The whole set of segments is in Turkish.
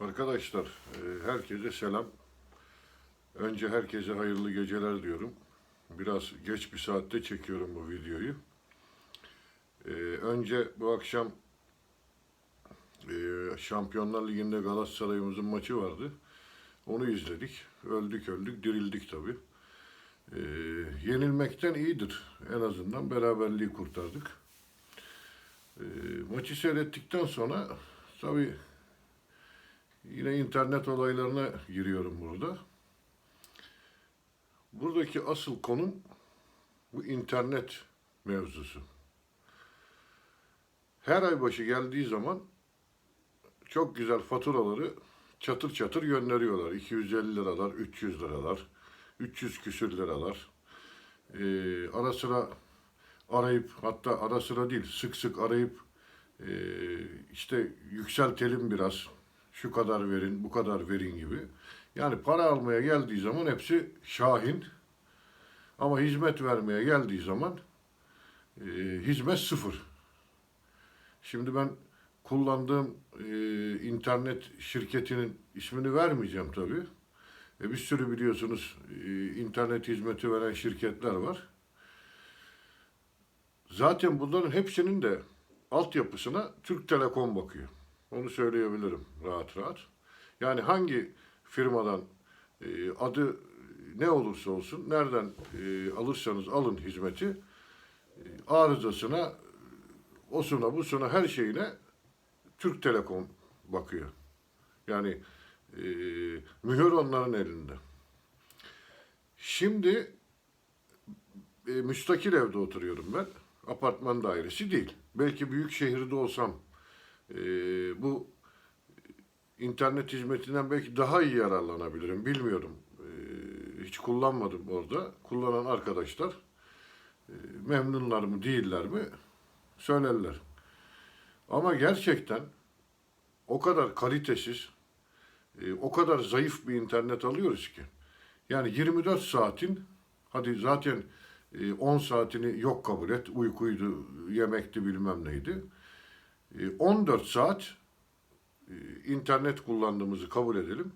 Arkadaşlar, e, herkese selam. Önce herkese hayırlı geceler diyorum. Biraz geç bir saatte çekiyorum bu videoyu. E, Önce bu akşam e, Şampiyonlar Ligi'nde Galatasaray'ımızın maçı vardı. Onu izledik. Öldük öldük, dirildik tabii. E, Yenilmekten iyidir. En azından beraberliği kurtardık. Maçı seyrettikten sonra tabii Yine internet olaylarına giriyorum burada. Buradaki asıl konum bu internet mevzusu. Her ay başı geldiği zaman çok güzel faturaları çatır çatır gönderiyorlar. 250 liralar, 300 liralar, 300 küsür liralar. Ee, ara sıra arayıp hatta ara sıra değil sık sık arayıp ee, işte yükseltelim biraz şu kadar verin, bu kadar verin gibi. Yani para almaya geldiği zaman hepsi şahin. Ama hizmet vermeye geldiği zaman e, hizmet sıfır. Şimdi ben kullandığım e, internet şirketinin ismini vermeyeceğim tabii. E, bir sürü biliyorsunuz e, internet hizmeti veren şirketler var. Zaten bunların hepsinin de altyapısına Türk Telekom bakıyor. Onu söyleyebilirim rahat rahat. Yani hangi firmadan e, adı ne olursa olsun, nereden e, alırsanız alın hizmeti, e, arızasına, osuna, busuna, her şeyine Türk Telekom bakıyor. Yani e, mühür onların elinde. Şimdi e, müstakil evde oturuyorum ben. Apartman dairesi değil. Belki büyük şehirde olsam e, bu internet hizmetinden belki daha iyi yararlanabilirim. Bilmiyorum. E, hiç kullanmadım orada. Kullanan arkadaşlar e, memnunlar mı değiller mi söylerler. Ama gerçekten o kadar kalitesiz, e, o kadar zayıf bir internet alıyoruz ki. Yani 24 saatin, hadi zaten e, 10 saatini yok kabul et, uykuydu, yemekti bilmem neydi. E, 14 saat e, internet kullandığımızı kabul edelim.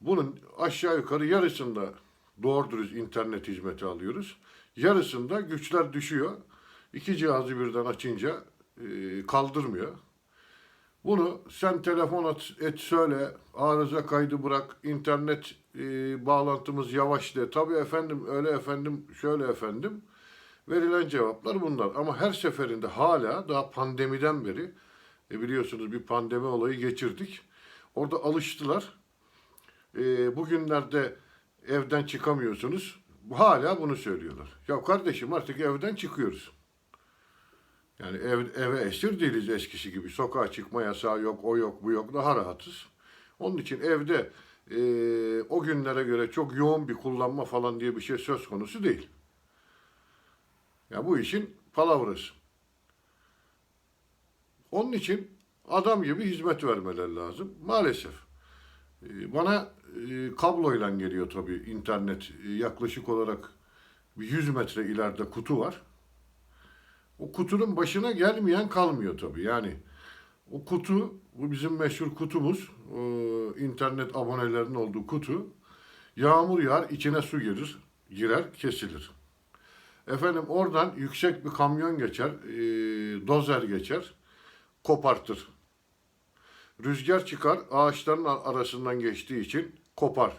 Bunun aşağı yukarı yarısında doğru dürüst internet hizmeti alıyoruz. Yarısında güçler düşüyor. İki cihazı birden açınca e, kaldırmıyor. Bunu sen telefon at, et söyle, arıza kaydı bırak, internet e, bağlantımız yavaş de. Tabii efendim, öyle efendim, şöyle efendim. Verilen cevaplar bunlar. Ama her seferinde hala daha pandemiden beri e, biliyorsunuz bir pandemi olayı geçirdik. Orada alıştılar. E, bugünlerde evden çıkamıyorsunuz. Hala bunu söylüyorlar. Ya kardeşim artık evden çıkıyoruz. Yani ev, eve esir değiliz eskisi gibi. Sokağa çıkma yasağı yok, o yok, bu yok. Daha rahatız. Onun için evde e, o günlere göre çok yoğun bir kullanma falan diye bir şey söz konusu değil. Ya bu işin palavrası. Onun için adam gibi hizmet vermeleri lazım. Maalesef. E, Bana e, kabloyla geliyor tabii internet. E, Yaklaşık olarak bir 100 metre ileride kutu var. O kutunun başına gelmeyen kalmıyor tabii. Yani o kutu, bu bizim meşhur kutumuz, o internet abonelerinin olduğu kutu. Yağmur yağar, içine su girir, girer, kesilir. Efendim oradan yüksek bir kamyon geçer, e, dozer geçer, kopartır. Rüzgar çıkar, ağaçların arasından geçtiği için kopar.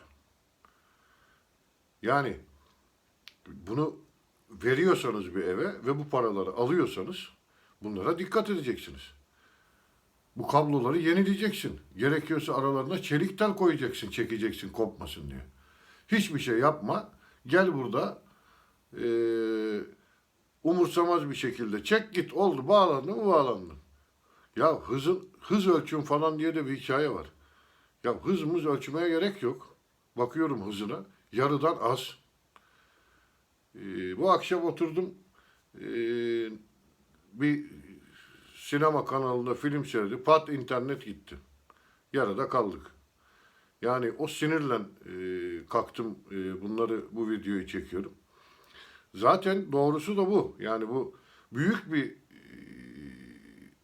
Yani bunu veriyorsanız bir eve ve bu paraları alıyorsanız bunlara dikkat edeceksiniz. Bu kabloları yenileyeceksin. Gerekiyorsa aralarına çelik tel koyacaksın, çekeceksin kopmasın diye. Hiçbir şey yapma. Gel burada eee, umursamaz bir şekilde çek git oldu bağlandı mı bağlandı. Ya hızın hız ölçüm falan diye de bir hikaye var. Ya hızımız ölçmeye gerek yok. Bakıyorum hızına. Yarıdan az. Ee, bu akşam oturdum ee, bir sinema kanalında film seyredi. Pat internet gitti. Yarıda kaldık. Yani o sinirle ee, kalktım ee, bunları bu videoyu çekiyorum. Zaten doğrusu da bu. Yani bu büyük bir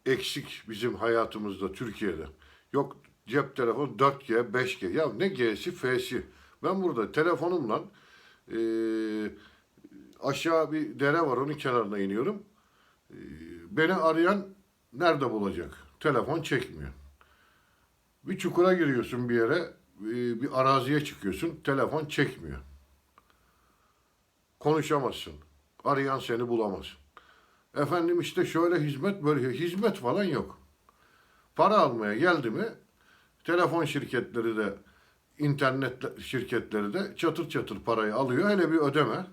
ee, eksik bizim hayatımızda Türkiye'de. Yok cep telefonu 4G, 5G. Ya ne G'si, F'si. Ben burada telefonumla e, aşağı bir dere var onun kenarına iniyorum. E, beni arayan nerede bulacak? Telefon çekmiyor. Bir çukura giriyorsun bir yere, e, bir araziye çıkıyorsun, telefon çekmiyor. Konuşamazsın. Arayan seni bulamaz. Efendim işte şöyle hizmet böyle hizmet falan yok. Para almaya geldi mi telefon şirketleri de internet şirketleri de çatır çatır parayı alıyor. Hele bir ödeme.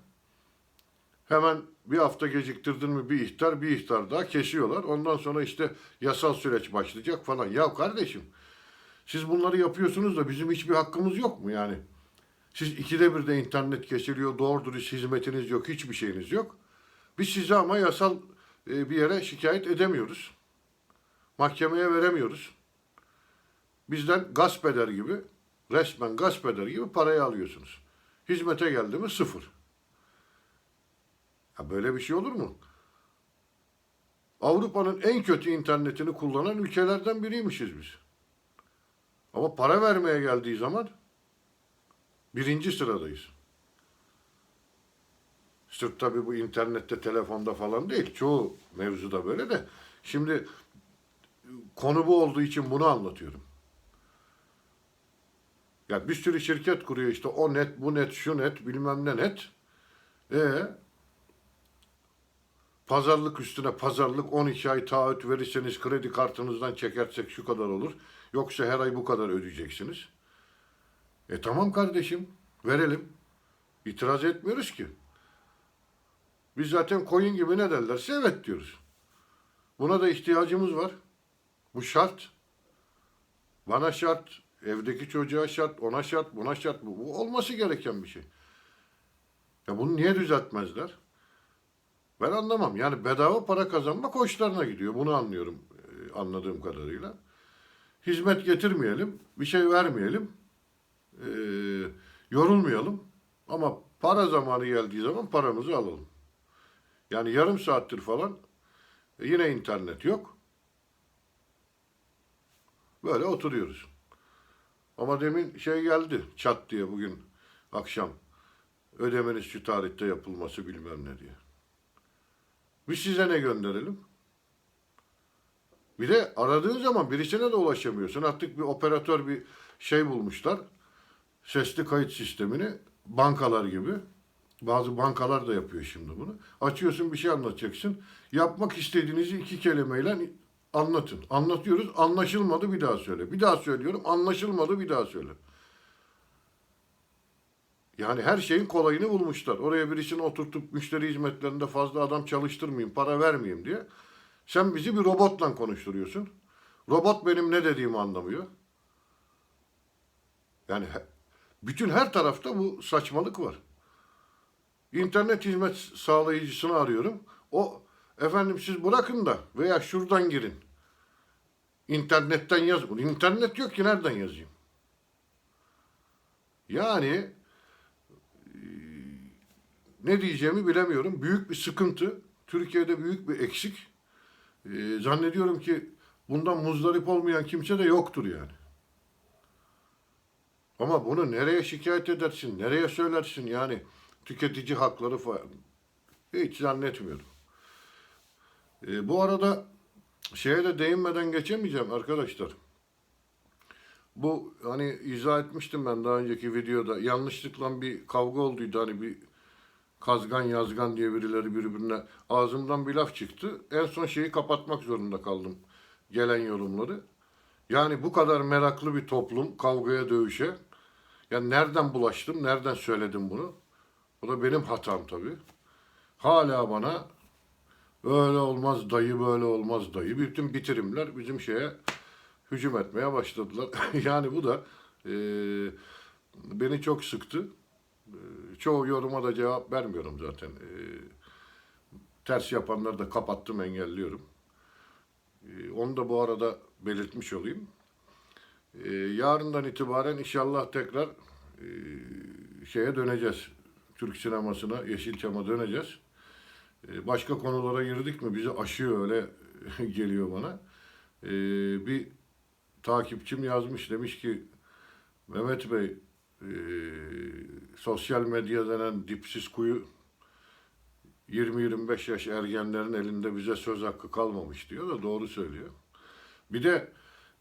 Hemen bir hafta geciktirdin mi bir ihtar bir ihtar daha kesiyorlar. Ondan sonra işte yasal süreç başlayacak falan. Ya kardeşim siz bunları yapıyorsunuz da bizim hiçbir hakkımız yok mu yani? Siz ikide bir de internet kesiliyor, doğru dürüst hizmetiniz yok, hiçbir şeyiniz yok. Biz size ama yasal e, bir yere şikayet edemiyoruz. Mahkemeye veremiyoruz. Bizden gasp eder gibi, resmen gasp eder gibi parayı alıyorsunuz. Hizmete geldi mi sıfır. Ya böyle bir şey olur mu? Avrupa'nın en kötü internetini kullanan ülkelerden biriymişiz biz. Ama para vermeye geldiği zaman birinci sıradayız. Sırf tabii bu internette, telefonda falan değil. Çoğu mevzuda böyle de. Şimdi konu bu olduğu için bunu anlatıyorum. Ya bir sürü şirket kuruyor işte o net, bu net, şu net, bilmem ne net. E pazarlık üstüne pazarlık 12 ay taahhüt verirseniz kredi kartınızdan çekersek şu kadar olur. Yoksa her ay bu kadar ödeyeceksiniz. E tamam kardeşim verelim. İtiraz etmiyoruz ki. Biz zaten koyun gibi ne derlerse evet diyoruz. Buna da ihtiyacımız var. Bu şart. Bana şart, evdeki çocuğa şart, ona şart, buna şart. Bu, bu olması gereken bir şey. Ya bunu niye düzeltmezler? Ben anlamam. Yani bedava para kazanmak hoşlarına gidiyor. Bunu anlıyorum e, anladığım kadarıyla. Hizmet getirmeyelim, bir şey vermeyelim, e, yorulmayalım. Ama para zamanı geldiği zaman paramızı alalım. Yani yarım saattir falan e, yine internet yok. Böyle oturuyoruz. Ama demin şey geldi çat diye bugün akşam ödemeniz şu tarihte yapılması bilmem ne diye. Biz size ne gönderelim? Bir de aradığın zaman birisine de ulaşamıyorsun. Artık bir operatör bir şey bulmuşlar. Sesli kayıt sistemini bankalar gibi. Bazı bankalar da yapıyor şimdi bunu. Açıyorsun bir şey anlatacaksın. Yapmak istediğinizi iki kelimeyle anlatın. Anlatıyoruz. Anlaşılmadı bir daha söyle. Bir daha söylüyorum. Anlaşılmadı bir daha söyle. Yani her şeyin kolayını bulmuşlar. Oraya birisini oturtup müşteri hizmetlerinde fazla adam çalıştırmayayım, para vermeyeyim diye. Sen bizi bir robotla konuşturuyorsun. Robot benim ne dediğimi anlamıyor. Yani bütün her tarafta bu saçmalık var. İnternet hizmet sağlayıcısını arıyorum. O efendim siz bırakın da veya şuradan girin. İnternetten yaz. İnternet yok ki nereden yazayım? Yani ne diyeceğimi bilemiyorum. Büyük bir sıkıntı. Türkiye'de büyük bir eksik. Ee, zannediyorum ki bundan muzdarip olmayan kimse de yoktur yani. Ama bunu nereye şikayet edersin, nereye söylersin yani tüketici hakları falan. Hiç zannetmiyorum. Ee, bu arada şeye de değinmeden geçemeyeceğim arkadaşlar. Bu hani izah etmiştim ben daha önceki videoda. Yanlışlıkla bir kavga olduydu hani bir kazgan yazgan diye birileri birbirine ağzımdan bir laf çıktı. En son şeyi kapatmak zorunda kaldım. Gelen yorumları. Yani bu kadar meraklı bir toplum kavgaya dövüşe. Yani nereden bulaştım, nereden söyledim bunu? Bu da benim hatam tabii. Hala bana öyle olmaz dayı, böyle olmaz dayı. Bütün bitirimler bizim şeye hücum etmeye başladılar. yani bu da eee, beni çok sıktı. Çoğu yoruma da cevap vermiyorum zaten. Ee, ters yapanları da kapattım, engelliyorum. Ee, onu da bu arada belirtmiş olayım. Ee, yarından itibaren inşallah tekrar e, şeye döneceğiz. Türk sinemasına, Yeşilçam'a döneceğiz. Ee, başka konulara girdik mi bizi aşıyor öyle geliyor bana. Bir takipçim yazmış demiş ki Mehmet Bey e, sosyal medya denen dipsiz kuyu 20-25 yaş ergenlerin elinde bize söz hakkı kalmamış diyor da doğru söylüyor. Bir de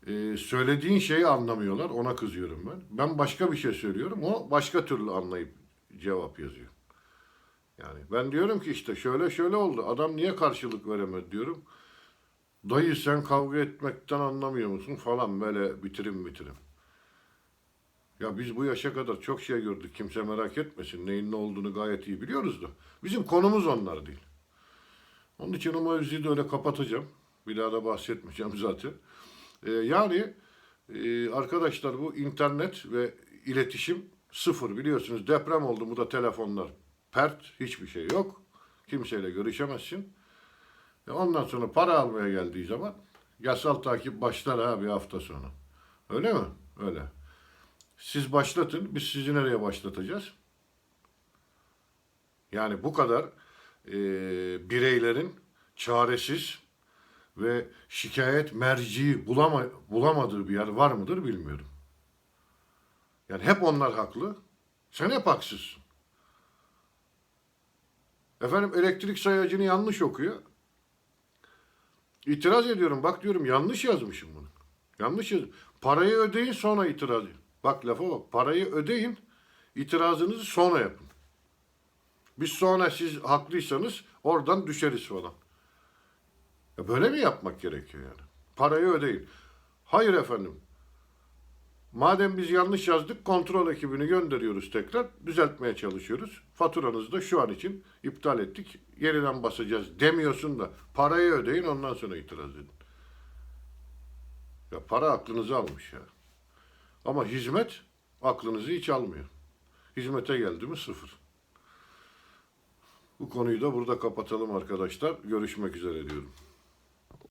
e, söylediğin şeyi anlamıyorlar ona kızıyorum ben. Ben başka bir şey söylüyorum o başka türlü anlayıp cevap yazıyor. Yani ben diyorum ki işte şöyle şöyle oldu. Adam niye karşılık veremedi diyorum. Dayı sen kavga etmekten anlamıyor musun falan böyle bitirim bitirim. Ya biz bu yaşa kadar çok şey gördük. Kimse merak etmesin. Neyin ne olduğunu gayet iyi biliyoruz da. Bizim konumuz onlar değil. Onun için o mevzuyu da öyle kapatacağım. Bir daha da bahsetmeyeceğim zaten. Ee, yani e, arkadaşlar bu internet ve iletişim sıfır biliyorsunuz. Deprem oldu mu da telefonlar pert. Hiçbir şey yok. Kimseyle görüşemezsin. E ondan sonra para almaya geldiği zaman yasal takip başlar ha bir hafta sonra. Öyle mi? Öyle. Siz başlatın. Biz sizi nereye başlatacağız? Yani bu kadar e, bireylerin çaresiz ve şikayet merci bulama, bulamadığı bir yer var mıdır bilmiyorum. Yani hep onlar haklı. Sen hep haksızsın. Efendim elektrik sayacını yanlış okuyor. İtiraz ediyorum. Bak diyorum yanlış yazmışım bunu. Yanlış yaz. Parayı ödeyin sonra itiraz. Bak lafa bak. Parayı ödeyin. itirazınızı sonra yapın. Biz sonra siz haklıysanız oradan düşeriz falan. Ya böyle mi yapmak gerekiyor yani? Parayı ödeyin. Hayır efendim. Madem biz yanlış yazdık kontrol ekibini gönderiyoruz tekrar. Düzeltmeye çalışıyoruz. Faturanızı da şu an için iptal ettik. Yeniden basacağız demiyorsun da parayı ödeyin ondan sonra itiraz edin. Ya para aklınızı almış ya. Ama hizmet aklınızı hiç almıyor. Hizmete geldi mi sıfır. Bu konuyu da burada kapatalım arkadaşlar. Görüşmek üzere diyorum.